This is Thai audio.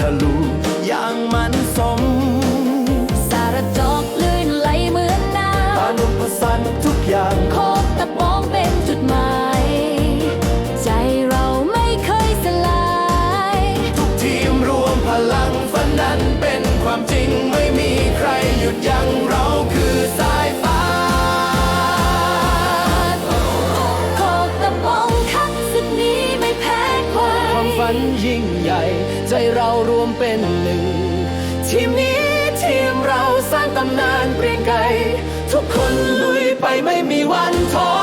ทะลุอย่างมันสม เรารวมเป็นหนึ่ง ทีมนี้ทีมเราสร้างตำนานเปลี่ยนไกลทุกคนลุยไปไม่มีวันท้อ